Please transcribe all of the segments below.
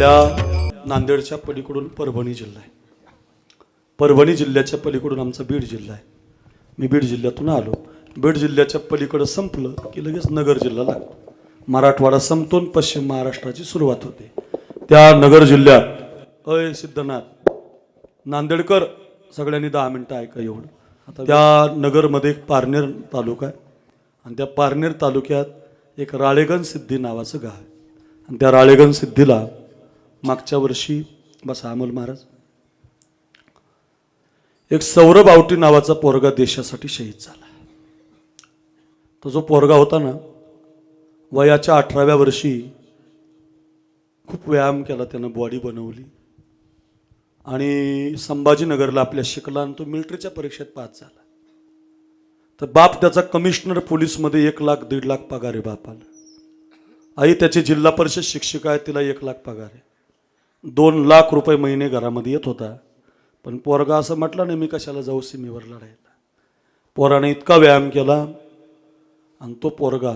आपल्या नांदेडच्या पलीकडून परभणी जिल्हा आहे. परभणी जिल्ह्याच्या पलीकडून आमचा बीड जिल्हा आहे. मी बीड जिल्ह्यातून आलो. बीड जिल्ह्याच्या पलीकडं संपलं की लगेच नगर जिल्हा लागतो. मराठवाडा संपतून पश्चिम महाराष्ट्राची सुरुवात होते. त्या नगर जिल्ह्यात अय सिद्धनाथ नांदेडकर सगळ्यांनी दहा मिनटं ऐका एवढं. आता त्या नगरमध्ये एक पारनेर तालुका आहे. आणि त्या पारनेर तालुक्यात एक राळेगण सिद्धी नावाचं गाव आहे. आणि त्या राळेगण सिद्धीला मागच्या वर्षी बसा अमोल महाराज. एक सौरभ आवटी नावाचा पोरगा देशासाठी शहीद झाला. तो जो पोरगा होता ना वयाच्या अठराव्या वर्षी खूप व्यायाम केला त्यानं बॉडी बनवली. आणि संभाजीनगरला आपल्या शिकला आणि तो मिलिटरीच्या परीक्षेत पास झाला. तर बाप त्याचा कमिशनर पोलीसमध्ये एक लाख दीड लाख पगार आहे बापाला. आई त्याची जिल्हा परिषद शिक्षिका आहे तिला एक लाख पगार आहे. दोन लाख रुपये महिने घरामध्ये येत होता. पण पोरगा असं म्हटलं नाही मी कशाला जाऊ सीमेवर लढायला. पोराने इतका व्यायाम केला आणि तो पोरगा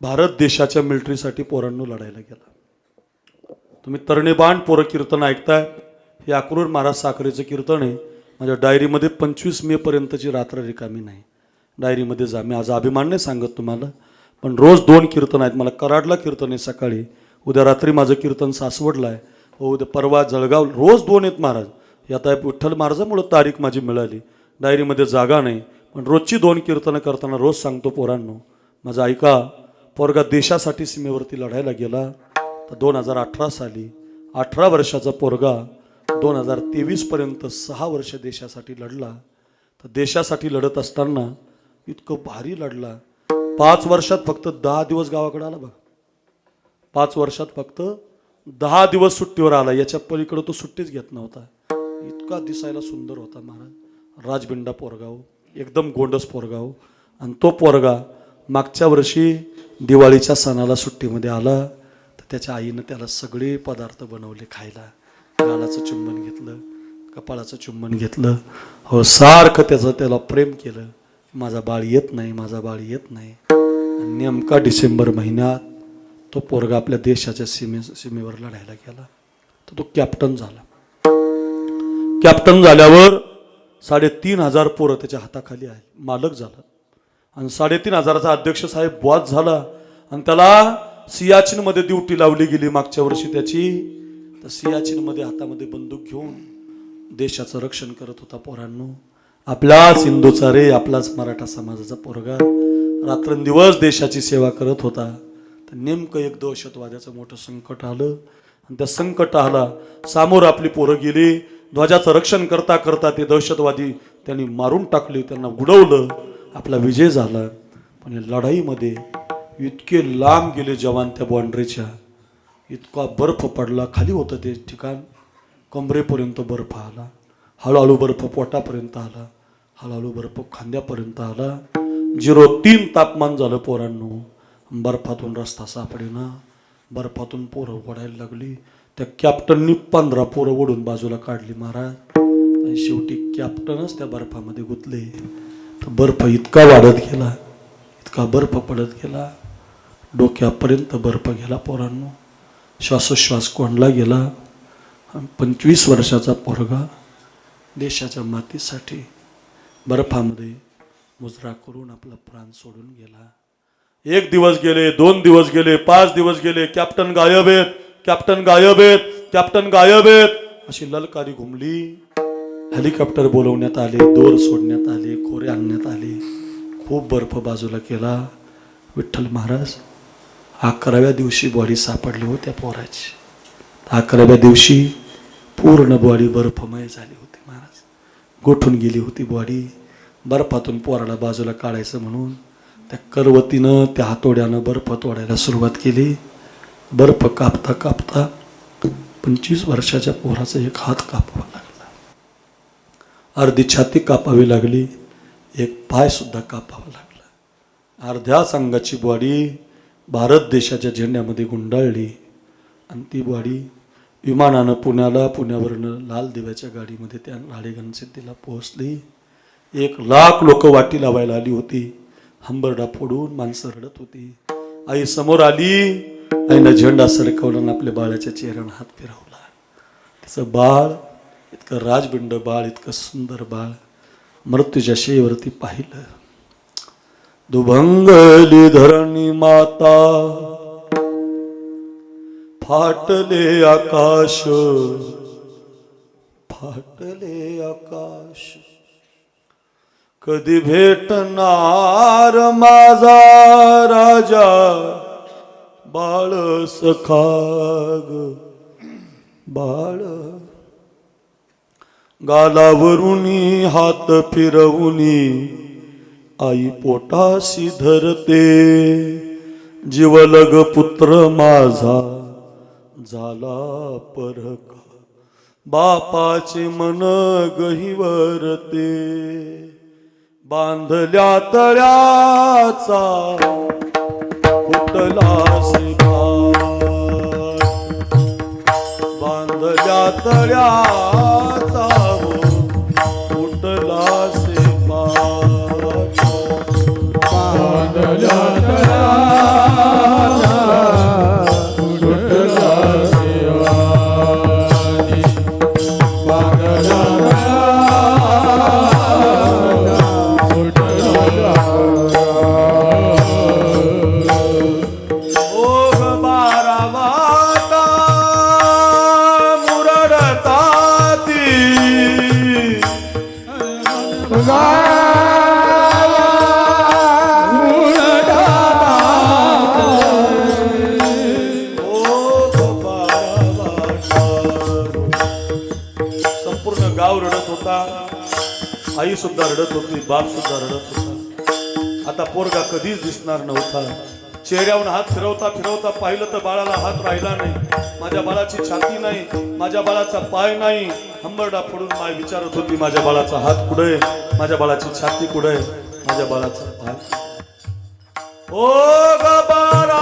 भारत देशाच्या मिलिटरीसाठी पोरांनो लढायला गेला. तुम्ही तरणेबाण पोरं कीर्तन ऐकताय हे अक्रूर महाराज साखरेचं कीर्तन आहे. माझ्या डायरीमध्ये पंचवीस मे पर्यंतची रात्र रिकामी नाही. डायरीमध्ये जा मी आज अभिमान नाही सांगत तुम्हाला पण रोज दोन कीर्तन आहेत. मला कराडला कीर्तन आहे सकाळी. उद्या रात्री माझं कीर्तन सासवडला आहे हो उद्या परवा जळगाव रोज दोन आहेत महाराज. यात आता विठ्ठल महाराजामुळं तारीख माझी मिळाली. डायरीमध्ये जागा नाही पण रोजची दोन कीर्तनं करताना रोज सांगतो पोरांनो. माझा ऐका पोरगा देशासाठी सीमेवरती लढायला गेला तर दोन हजार अठरा साली अठरा वर्षाचा पोरगा दोन हजार तेवीसपर्यंत सहा वर्ष देशासाठी लढला. तर देशासाठी लढत असताना इतकं भारी लढला. पाच वर्षात फक्त दहा दिवस गावाकडे आला बघ. पाच वर्षात फक्त दहा दिवस सुट्टीवर आला. याच्या पलीकडं तो सुट्टीच घेत नव्हता. इतका दिसायला सुंदर होता महाराज. राजबिंडा पोरगाव एकदम गोंडस पोरगाव. आणि तो पोरगा मागच्या वर्षी दिवाळीच्या सणाला सुट्टीमध्ये आला. तर त्याच्या आईनं त्याला सगळे पदार्थ बनवले खायला. गालाचं चुंबन घेतलं कपाळाचं चुंबन घेतलं. हो सारखं त्याचं त्याला प्रेम केलं. माझा बाळ येत नाही माझा बाळ येत नाही. आणि नेमका डिसेंबर महिन्यात तो पोरगा आपल्या देशाच्या सीमे सीमेवर लढायला गेला. तर तो कॅप्टन झाला. कॅप्टन झाल्यावर साडेतीन हजार पोरं त्याच्या हाताखाली आहे मालक झाला. आणि साडेतीन हजाराचा अध्यक्ष साहेब बॉस झाला. आणि त्याला सियाचीनमध्ये ड्युटी लावली गेली मागच्या वर्षी त्याची. तर सियाचीनमध्ये हातामध्ये बंदूक घेऊन देशाचं रक्षण करत होता पोरांनो. आपलाच हिंदूचा रे आपलाच मराठा समाजाचा पोरगा. रात्रंदिवस देशाची सेवा करत होता. तर नेमकं एक दहशतवाद्याचं मोठं संकट आलं. आणि त्या संकट आला सामोर आपली पोरं गेली. ध्वजाचं रक्षण करता करता ते दहशतवादी त्यांनी मारून टाकले त्यांना उडवलं. आपला विजय झाला. पण या लढाईमध्ये इतके लांब गेले जवान त्या बाँड्रीच्या. इतका बर्फ पडला. खाली होतं ते ठिकाण. कमरेपर्यंत बर्फ आला. हळूहळू बर्फ पोटापर्यंत आला. हळूहळू बर्फ खांद्यापर्यंत आला. झिरो तीन तापमान झालं पोरांनो. बर्फातून रस्ता सापडेना बर्फातून पोरं ओढायला लागली. त्या कॅप्टननी पंधरा पोरं ओढून बाजूला काढली महाराज. आणि शेवटी कॅप्टनच त्या बर्फामध्ये गुंतले. तर बर्फ इतका वाढत गेला इतका बर्फ पडत गेला. डोक्यापर्यंत बर्फ गेला पोरांनो. श्वासोश्वास कोंडला गेला. आणि पंचवीस वर्षाचा पोरगा देशाच्या मातीसाठी बर्फामध्ये मुजरा करून आपला प्राण सोडून गेला. एक दिवस गेले दोन दिवस गेले पाच दिवस गेले कॅप्टन गायब आहेत कॅप्टन गायब आहेत कॅप्टन गायब आहेत. अशी ललकारी घुमली. हेलिकॉप्टर बोलवण्यात आले दोर सोडण्यात आले खोरे आणण्यात आले. खूप बर्फ बाजूला केला. विठ्ठल महाराज अकराव्या दिवशी बॉडी सापडली होती पोराची. अकराव्या दिवशी पूर्ण बॉडी बर्फमय झाली होती महाराज. गोठून गेली होती बॉडी. बर्फातून पोराला बाजूला काढायचं म्हणून त्या करवतीनं त्या हातोड्यानं बर्फ तोडायला सुरुवात केली. बर्फ कापता कापता पंचवीस वर्षाच्या पोराचा एक हात कापावा लागला. अर्धी छाती कापावी लागली एक पाय सुद्धा कापावा लागला. अर्ध्या संघाची बॉडी भारत देशाच्या झेंड्यामध्ये गुंडाळली. आणि ती बॉडी विमानानं पुण्याला पुण्यावरनं लाल दिव्याच्या गाडीमध्ये त्या राळेगण सिद्धीला पोहोचली. एक लाख लोक वाटी लावायला आली होती. हंबरडा फोडून माणसं रडत होती. आई समोर आली. आईनं झेंडा सरकवला आणि आपल्या बाळाच्या चेहऱ्यावर हात फिरवला. त्याचं बाळ इतकं राजबिंड बाळ इतकं सुंदर बाळ मृत्यूच्या शेवरती पाहिलं. दुभंगली धरणी माता फाटले आकाश फाटले आकाश. कधी भेटणार माझा राजा? बाळ सखाग बाळ. गालावरून हात फिरवुनी आई पोटाशी धरते. जीवलग पुत्र माझा झाला परका. बापाचे मन गहिवरते. बांधल्या तळ्याचा फुटला शिकार बांधल्या तळ्या सुद्धा रडत होती बाप सुद्धा रडत होता. आता पोरगा कधीच दिसणार नव्हता. चेहऱ्यावर हात फिरवता फिरवता पाहिलं तर बाळाला हात राहिला नाही. माझ्या बाळाची छाती नाही माझ्या बाळाचा पाय नाही. हंबरडा फोडून माय विचारत होती माझ्या बाळाचा हात कुठे माझ्या बाळाची छाती कुठे माझ्या बाळाचा पाय ओ ग बारा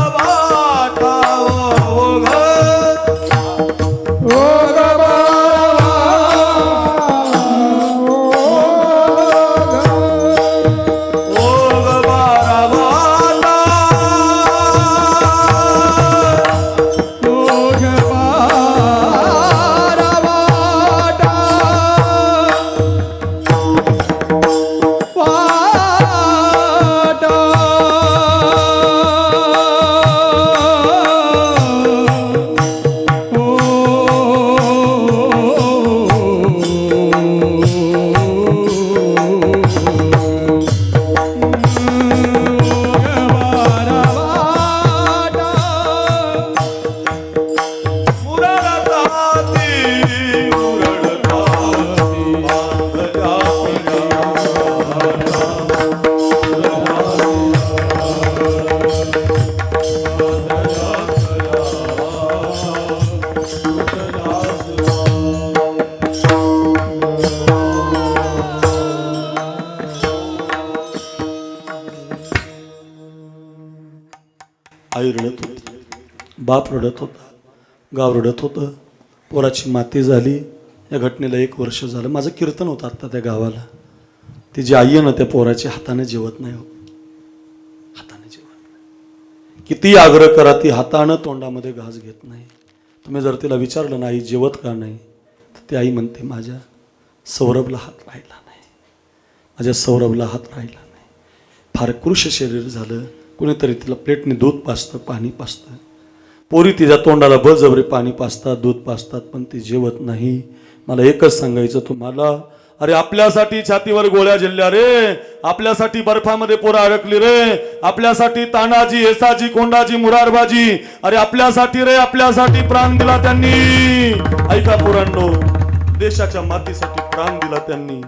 बाप रडत होता गाव रडत होतं पोराची माती झाली. या घटनेला एक वर्ष झालं. माझं कीर्तन होतं आत्ता त्या गावाला. ती जी आई आहे ना त्या पोराची हाताने जेवत नाही हो हाताने जेवत नाही. किती आग्रह करा ती हातानं तोंडामध्ये घास घेत नाही. तुम्ही जर तिला विचारलं ना आई जेवत का नाही? तर ती आई म्हणते माझ्या सौरभला हात राहिला नाही. माझ्या सौरभला हात राहिला नाही. फार कृश शरीर झालं. कुणीतरी तिला प्लेटने दूध पाजतं पाणी पाजतं. पोरी तिच्या तोंडाला बळजबरी पाणी पाजतात दूध पाजतात पण ती जेवत नाही. मला एकच सांगायचं तुम्हाला अरे आपल्यासाठी छातीवर गोळ्या झेलल्या रे. आपल्यासाठी बर्फामध्ये पोरं अडकली रे. आपल्यासाठी तानाजी येसाजी कोंडाजी मुरारबाजी. अरे आपल्यासाठी रे आपल्यासाठी प्राण दिला त्यांनी. ऐका पुरांनो देशाच्या मातीसाठी प्राण दिला त्यांनी.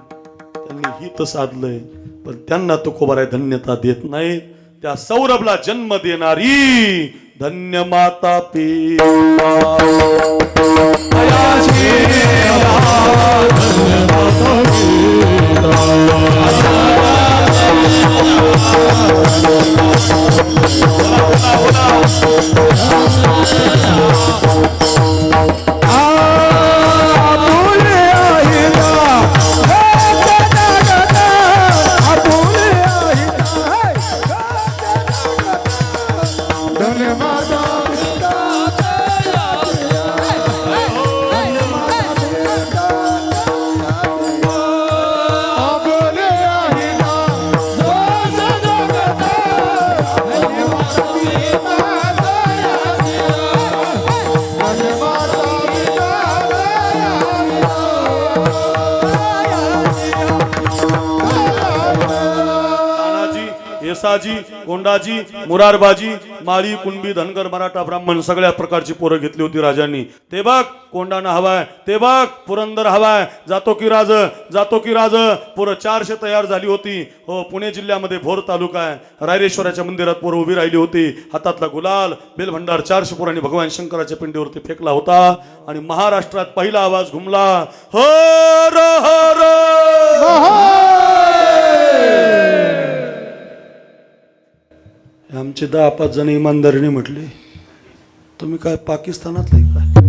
त्यांनी हित साधलंय पण त्यांना तो कोबाराय धन्यता देत नाही त्या सौरभला जन्म देणारी धन्य माता पिया नरसाजी गोंडाजी मुरारबाजी माळी कुणबी धनगर मराठा ब्राह्मण सगळ्या प्रकारची पोरं घेतली होती राजांनी. ते बघ कोंडाना हवाय ते बघ पुरंदर हवाय. जातो की राज जातो की राज. पोरं चारशे तयार झाली होती. हो पुणे जिल्ह्यामध्ये भोर तालुका आहे. रायरेश्वराच्या मंदिरात पोरं उभी राहिली होती. हातातला गुलाल बेलभंडार चारशे पोरांनी भगवान शंकराच्या पिंडीवरती फेकला होता. आणि महाराष्ट्रात पहिला आवाज घुमला हर! आमचे दहा पाच जण इमानदारीने म्हटले तुम्ही काय पाकिस्तानातले काय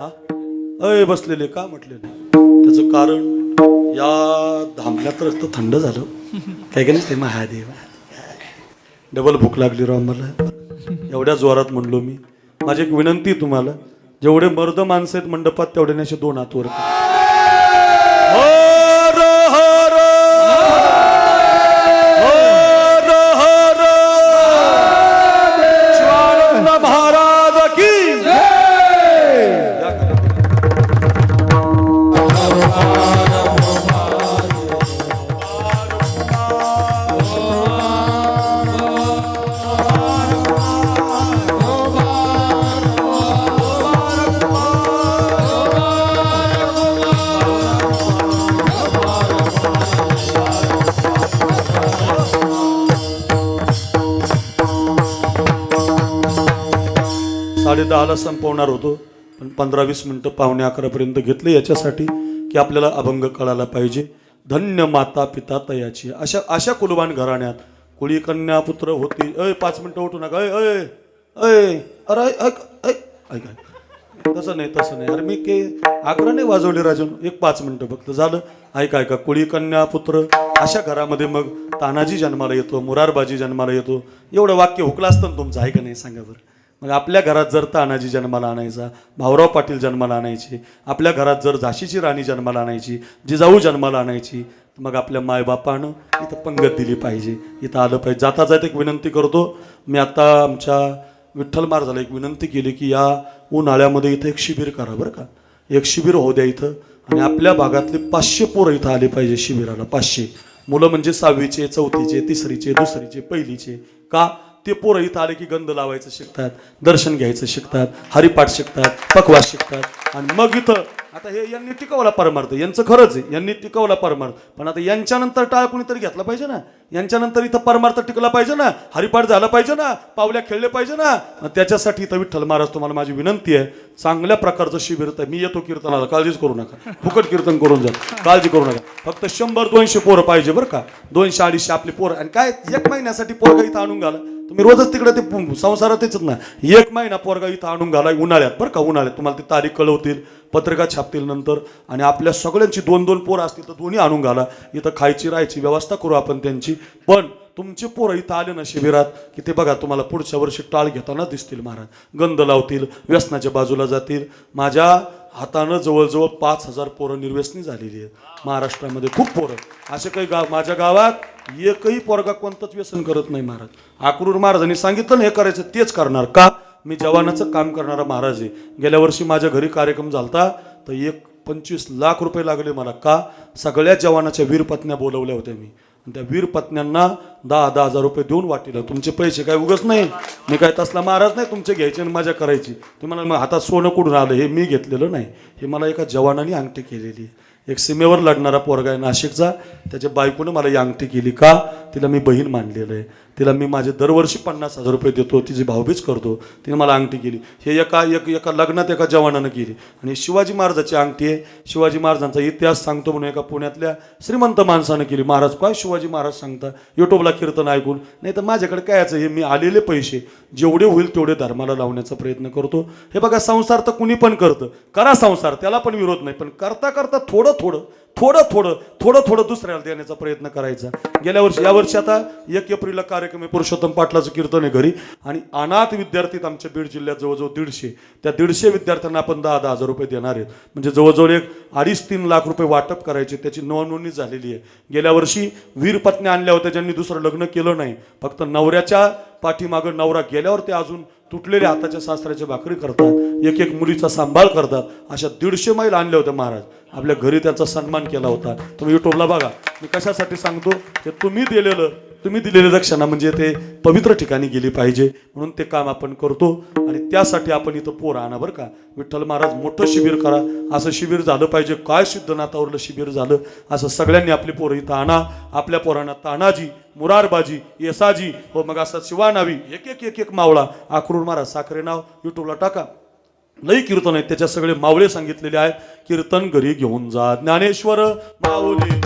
हा? अय बसलेले का? म्हटले त्याचं कारण या धामल्यात रक्त थंड झालं. काय का नाही ते महादेव? डबल भूक लागली राव मला. एवढ्या जोरात म्हणलो मी. माझी एक विनंती आहे तुम्हाला जेवढे मर्द माणसं आहेत मंडपात तेवढे असे दोन हात वर दहाला संपवणार होतो पण पंधरा वीस मिनटं पावणे अकरापर्यंत घेतले याच्यासाठी की आपल्याला अभंग कळायला पाहिजे. धन्य माता पिता तयाची. अशा अशा कुलवान घराण्यात कुळी कन्या पुत्र होती. अय पाच मिनटं उठू नका. अय अय अय अरे ऐक ऐक ऐक तसं नाही तसं नाही. अरे मी के अकरा नाही वाजवले राजन. एक पाच मिनटं फक्त झालं. ऐका ऐका. कुळी कन्या पुत्र अशा घरामध्ये मग तानाजी जन्माला येतो मुरारबाजी जन्माला येतो. एवढं वाक्य हुकलं असतं ना तुमचं ऐका नाही? सांगा बरं. मग आपल्या घरात जर तानाजी जन्माला आणायचा भाऊराव पाटील जन्माला आणायचे आपल्या घरात जर झाशीची राणी जन्माला आणायची जिजाऊ जन्माला आणायची मग आपल्या मायबापानं इथं पंगत दिली पाहिजे. इथं आलं पाहिजे. जाता जात एक विनंती करतो. मी आता आमच्या विठ्ठल महाराजाला एक विनंती केली की या उन्हाळ्यामध्ये इथं एक शिबिर करा बरं का. एक शिबिर होऊ द्या इथं. आणि आपल्या भागातले पाचशे पोरं इथं आले पाहिजे शिबिराला. पाचशे. मुलं म्हणजे सहावीचे चौथीचे तिसरीचे दुसरीचे पहिलीचे. का? ते पोरं इथं आले की गंध लावायचं शिकतात दर्शन घ्यायचं शिकतात हरिपाठ शिकतात पकवास शिकतात. आणि मग इथं आता हे यांनी टिकवला परमार्थ यांचं खरंच आहे यांनी टिकवला परमार्थ. पण आता यांच्यानंतर टाळ कुणीतरी घेतला पाहिजे ना? यांच्यानंतर इथं परमार्थ टिकला पाहिजे ना? हरिपाठ झाला पाहिजे ना? पावल्या खेळले पाहिजे ना? त्याच्यासाठी इथं विठ्ठल महाराज तुम्हाला माझी विनंती आहे चांगल्या प्रकारचं शिबिर तर मी येतो कीर्तनाला काळजीच करू नका. फुकट कीर्तन करून जा काळजी करू नका. फक्त शंभर दोनशे पोरं पाहिजे बरं का. दोनशे अडीचशे आपली पोरं. आणि काय एक महिन्यासाठी पोरगा इथं आणून घाला. तुम्ही रोजच तिकडे ते संसारातच संसारात ना एक महिना पोरगा इथं आणून घाला उन्हाळ्यात. बरं का उन्हाळ्यात. तुम्हाला ती तारीख कळवतील पत्रिका छापतील नंतर. आणि आपल्या सगळ्यांची दोन दोन पोरं असतील तर दोन्ही आणून घाला. इथं खायची राहायची व्यवस्था करू आपण त्यांची. पण तुमचे पोरं इथं आले ना शिबिरात की ते बघा तुम्हाला पुढच्या वर्षी टाळ घेताना दिसतील महाराज. गंध लावतील व्यसनाच्या बाजूला जातील. माझ्या हातानं जवळजवळ पाच हजार पोरं निर्व्यसनी झालेली आहेत. महाराष्ट्रामध्ये खूप पोरं. असे काही गाव माझ्या गावात एकही पोरगा कोणतंच व्यसन करत नाही महाराज. आक्रूर महाराजांनी सांगितलं ना हे करायचं तेच करणार का? मी जवानाचं काम करणारा महाराज आहे. गेल्या वर्षी माझ्या घरी कार्यक्रम झालता तर एक पंचवीस लाख रुपये लागले मला. का? सगळ्या जवानाच्या वीरपत्न्या बोलवल्या होत्या मी. त्या वीर पत्न्यांना दहा दहा हजार रुपये देऊन वाटीला. तुमचे पैसे काय उगच नाही. मी काय तसला महाराज नाही तुमचे घ्यायचे आणि मजा करायची. तुम्हाला मग हातात सोनं कुठून आलं? हे मी घेतलेलं नाही. हे मला एका जवानाने अंगठी केलेली आहे. एक सीमेवर लढणारा पोरगा आहे नाशिकचा. त्याच्या बायकोनं मला ही अंगठी केली का? तिला मी बहीण मानलेलं आहे. तिला मी माझे दरवर्षी पन्नास हजार रुपये देतो तिची भावबीज करतो. तिने मला अंगठी केली. हे एका एक एका लग्नात एका जवानानं केली. आणि शिवाजी महाराजाची अंगठी आहे. शिवाजी महाराजांचा इतिहास सांगतो म्हणून एका पुण्यातल्या श्रीमंत माणसानं केली. महाराज काय शिवाजी महाराज सांगता? युट्यूबला कीर्तन ऐकून. नाही तर माझ्याकडे काय याचं? हे मी आलेले पैसे. जेवढे होईल तेवढे धर्माला लावण्याचा प्रयत्न करतो. हे बघा संसार तर कुणी पण करतं. करा संसार त्याला पण विरोध नाही. पण करता करता थोडं थोडं थोडं थोडं थोडं थोडं दुसऱ्याला देण्याचा प्रयत्न करायचा. गेल्या वर्षी या वर्षी आता एक एप्रिलला कार्यक्रम आहे पुरुषोत्तम पाटलाचं कीर्तन आहे घरी. आणि अनाथ विद्यार्थी आमच्या बीड जिल्ह्यात जवळजवळ दीडशे. त्या दीडशे विद्यार्थ्यांना आपण दहा दहा हजार रुपये देणार आहेत. म्हणजे जवळजवळ एक अडीच तीन लाख रुपये वाटप करायचे त्याची नोंदणी झालेली आहे. गेल्या वर्षी वीर पत्नी आणल्या होत्या ज्यांनी दुसरं लग्न केलं नाही. फक्त नवऱ्याच्या पाठीमागं नवरा गेल्यावर ते अजून तुटलेल्या हाताच्या सासऱ्याच्या भाकरी करतात. एक एक मुलीचा सांभाळ करतात. अशा दीडशे मैल आणल्या होत्या महाराज. आपल्या घरी त्याचा सन्मान केला होता. तुम्ही युट्यूबला बघा. मी कशासाठी सांगतो? ते तुम्ही दिलेलं तुम्ही दिलेल्या दक्षिणा म्हणजे ते पवित्र ठिकाणी गेली पाहिजे. म्हणून ते काम आपण करतो. आणि त्यासाठी आपण इथं पोर आणा बरं का. विठ्ठल महाराज मोठं शिबिर करा. असं शिबिर झालं पाहिजे. काय सिद्धनाथावरलं शिबिर झालं? असं सगळ्यांनी आपली पोरं इथं आणा. आपल्या पोरांना तानाजी मुरारबाजी येसाजी हो मग असं शिवानावी एक एक एक एक मावळा. आखरून मारा साखरे नाव युट्यूबला टाका. लई कीर्तन आहेत. त्याच्या सगळे मावळे सांगितलेले आहेत. कीर्तन घरी घेऊन जा. ज्ञानेश्वर माऊली.